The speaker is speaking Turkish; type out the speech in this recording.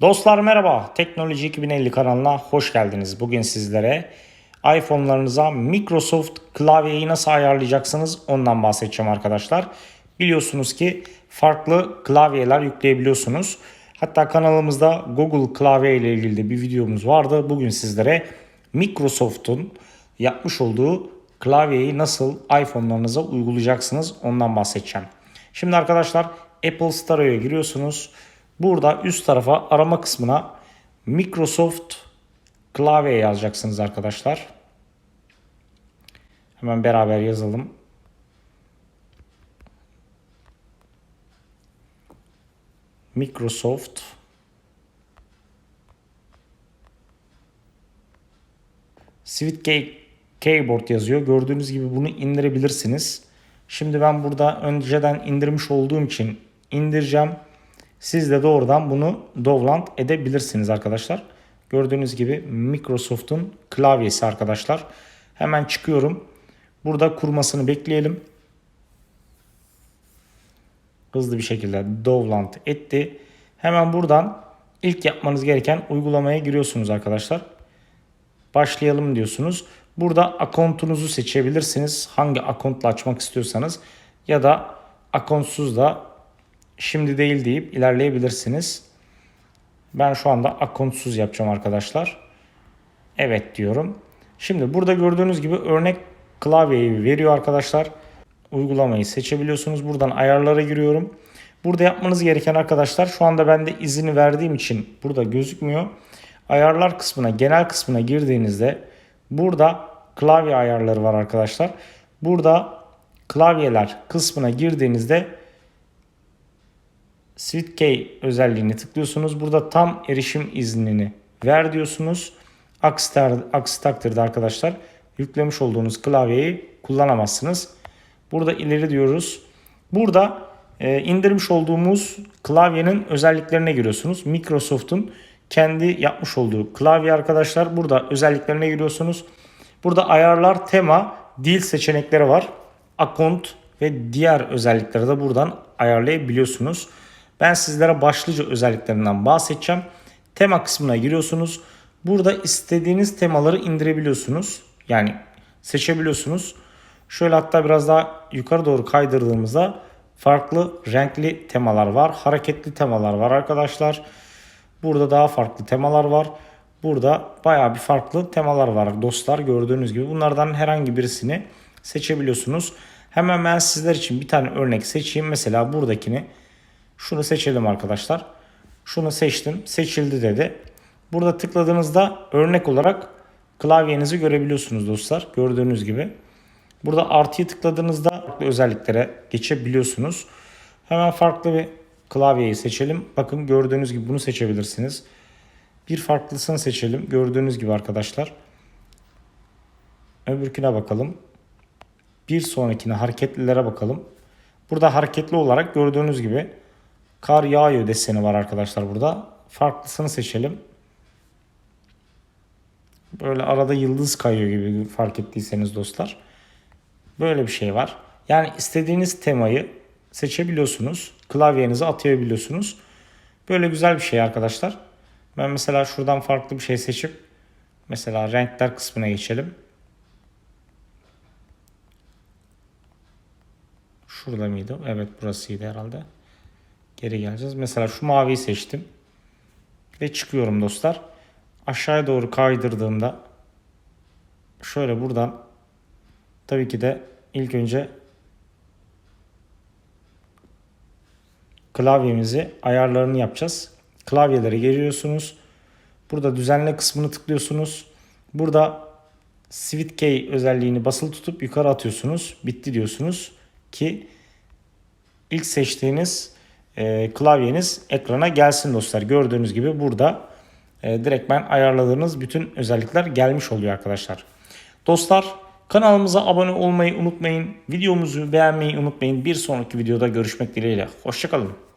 Dostlar merhaba. Teknoloji 2050 kanalına hoş geldiniz. Bugün sizlere iPhone'larınıza Microsoft klavyeyi nasıl ayarlayacaksınız ondan bahsedeceğim arkadaşlar. Biliyorsunuz ki farklı klavyeler yükleyebiliyorsunuz. Hatta kanalımızda Google klavye ile ilgili de bir videomuz vardı. Bugün sizlere Microsoft'un yapmış olduğu klavyeyi nasıl iPhone'larınıza uygulayacaksınız ondan bahsedeceğim. Şimdi arkadaşlar Apple Studio'ya giriyorsunuz. Burada üst tarafa arama kısmına Microsoft klavye yazacaksınız arkadaşlar. Hemen beraber yazalım. Microsoft Sweet Key Keyboard yazıyor. Gördüğünüz gibi bunu indirebilirsiniz. Şimdi ben burada önceden indirmiş olduğum için indireceğim. Siz de doğrudan bunu download edebilirsiniz arkadaşlar. Gördüğünüz gibi Microsoft'un klavyesi arkadaşlar. Hemen çıkıyorum. Burada kurmasını bekleyelim. Hızlı bir şekilde download etti. Hemen buradan ilk yapmanız gereken uygulamaya giriyorsunuz arkadaşlar. Başlayalım diyorsunuz. Burada akontunuzu seçebilirsiniz. Hangi akontla açmak istiyorsanız ya da akontsuz da şimdi değil deyip ilerleyebilirsiniz. Ben şu anda akontsuz yapacağım arkadaşlar. Evet diyorum. Şimdi burada gördüğünüz gibi örnek klavyeyi veriyor arkadaşlar. Uygulamayı seçebiliyorsunuz. Buradan ayarlara giriyorum. Burada yapmanız gereken arkadaşlar şu anda ben de izini verdiğim için burada gözükmüyor. Ayarlar kısmına, genel kısmına girdiğinizde burada klavye ayarları var arkadaşlar. Burada klavyeler kısmına girdiğinizde Sweet Key özelliğini tıklıyorsunuz. Burada tam erişim iznini ver diyorsunuz. Aksi, aksi takdirde arkadaşlar yüklemiş olduğunuz klavyeyi kullanamazsınız. Burada ileri diyoruz. Burada e, indirmiş olduğumuz klavyenin özelliklerine giriyorsunuz. Microsoft'un kendi yapmış olduğu klavye arkadaşlar. Burada özelliklerine giriyorsunuz. Burada ayarlar, tema, dil seçenekleri var. Akont ve diğer özellikleri de buradan ayarlayabiliyorsunuz. Ben sizlere başlıca özelliklerinden bahsedeceğim. Tema kısmına giriyorsunuz. Burada istediğiniz temaları indirebiliyorsunuz. Yani seçebiliyorsunuz. Şöyle hatta biraz daha yukarı doğru kaydırdığımızda farklı renkli temalar var. Hareketli temalar var arkadaşlar. Burada daha farklı temalar var. Burada bayağı bir farklı temalar var dostlar gördüğünüz gibi. Bunlardan herhangi birisini seçebiliyorsunuz. Hemen ben sizler için bir tane örnek seçeyim. Mesela buradakini şunu seçelim arkadaşlar. Şunu seçtim. Seçildi dedi. Burada tıkladığınızda örnek olarak klavyenizi görebiliyorsunuz dostlar. Gördüğünüz gibi. Burada artıyı tıkladığınızda farklı özelliklere geçebiliyorsunuz. Hemen farklı bir klavyeyi seçelim. Bakın gördüğünüz gibi bunu seçebilirsiniz. Bir farklısını seçelim. Gördüğünüz gibi arkadaşlar. Öbürküne bakalım. Bir sonrakine hareketlilere bakalım. Burada hareketli olarak gördüğünüz gibi kar yağıyor deseni var arkadaşlar burada. Farklısını seçelim. Böyle arada yıldız kayıyor gibi fark ettiyseniz dostlar. Böyle bir şey var. Yani istediğiniz temayı seçebiliyorsunuz. Klavyenize atayabiliyorsunuz. Böyle güzel bir şey arkadaşlar. Ben mesela şuradan farklı bir şey seçip mesela renkler kısmına geçelim. Şurada mıydı? Evet burasıydı herhalde. Geri geleceğiz. Mesela şu maviyi seçtim. Ve çıkıyorum dostlar. Aşağıya doğru kaydırdığımda şöyle buradan tabii ki de ilk önce klavyemizi ayarlarını yapacağız. Klavyelere geliyorsunuz. Burada düzenle kısmını tıklıyorsunuz. Burada Sweet Key özelliğini basılı tutup yukarı atıyorsunuz. Bitti diyorsunuz ki ilk seçtiğiniz e, klavyeniz ekrana gelsin dostlar. Gördüğünüz gibi burada e, direktmen ayarladığınız bütün özellikler gelmiş oluyor arkadaşlar. Dostlar kanalımıza abone olmayı unutmayın. Videomuzu beğenmeyi unutmayın. Bir sonraki videoda görüşmek dileğiyle. Hoşçakalın.